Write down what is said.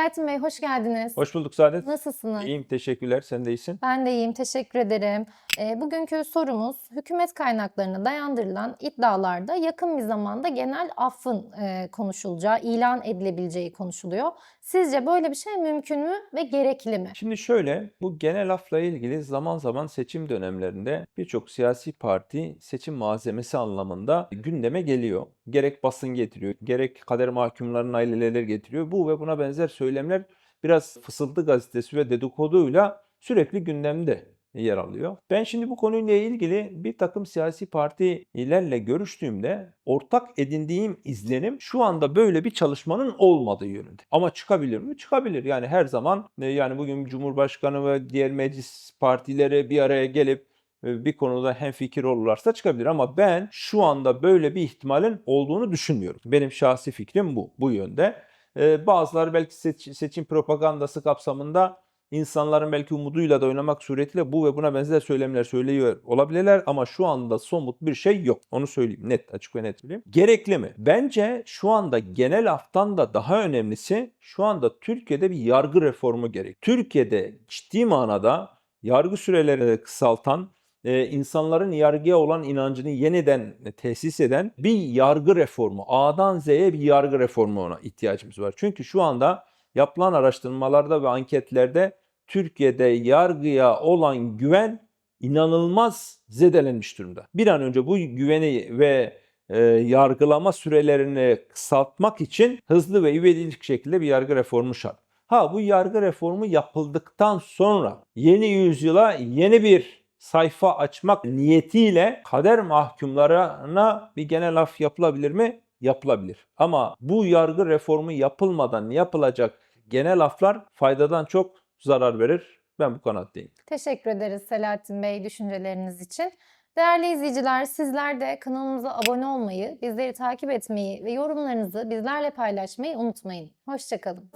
Selahattin Bey hoş geldiniz. Hoş bulduk Saadet. Nasılsınız? İyiyim, teşekkürler. Sen de iyisin. Ben de iyiyim, teşekkür ederim. Ee, bugünkü sorumuz hükümet kaynaklarına dayandırılan iddialarda yakın bir zamanda genel affın e, konuşulacağı, ilan edilebileceği konuşuluyor. Sizce böyle bir şey mümkün mü ve gerekli mi? Şimdi şöyle, bu genel afla ilgili zaman zaman seçim dönemlerinde birçok siyasi parti seçim malzemesi anlamında gündeme geliyor. Gerek basın getiriyor, gerek kader mahkumlarının aileleri getiriyor. Bu ve buna benzer söylemler biraz Fısıltı gazetesi ve dedikoduyla sürekli gündemde yer alıyor. Ben şimdi bu konuyla ilgili bir takım siyasi partilerle görüştüğümde ortak edindiğim izlenim şu anda böyle bir çalışmanın olmadığı yönünde. Ama çıkabilir mi? Çıkabilir. Yani her zaman e, yani bugün Cumhurbaşkanı ve diğer meclis partileri bir araya gelip e, bir konuda hemfikir olurlarsa çıkabilir. Ama ben şu anda böyle bir ihtimalin olduğunu düşünmüyorum. Benim şahsi fikrim bu, bu yönde. Ee, bazıları belki seç- seçim propagandası kapsamında insanların belki umuduyla da oynamak suretiyle bu ve buna benzer söylemler söylüyor olabilirler ama şu anda somut bir şey yok. Onu söyleyeyim net, açık ve net söyleyeyim. Gerekli mi? Bence şu anda genel aftan da daha önemlisi şu anda Türkiye'de bir yargı reformu gerek. Türkiye'de ciddi manada yargı sürelerini kısaltan, e, insanların yargıya olan inancını yeniden tesis eden bir yargı reformu. A'dan Z'ye bir yargı reformuna ihtiyacımız var. Çünkü şu anda yapılan araştırmalarda ve anketlerde Türkiye'de yargıya olan güven inanılmaz zedelenmiş durumda. Bir an önce bu güveni ve e, yargılama sürelerini kısaltmak için hızlı ve ivedilik şekilde bir yargı reformu şart. Ha bu yargı reformu yapıldıktan sonra yeni yüzyıla yeni bir sayfa açmak niyetiyle kader mahkumlarına bir genel af yapılabilir mi? Yapılabilir. Ama bu yargı reformu yapılmadan yapılacak genel aflar faydadan çok zarar verir. Ben bu kanaatteyim. Teşekkür ederiz Selahattin Bey düşünceleriniz için. Değerli izleyiciler sizler de kanalımıza abone olmayı, bizleri takip etmeyi ve yorumlarınızı bizlerle paylaşmayı unutmayın. Hoşçakalın.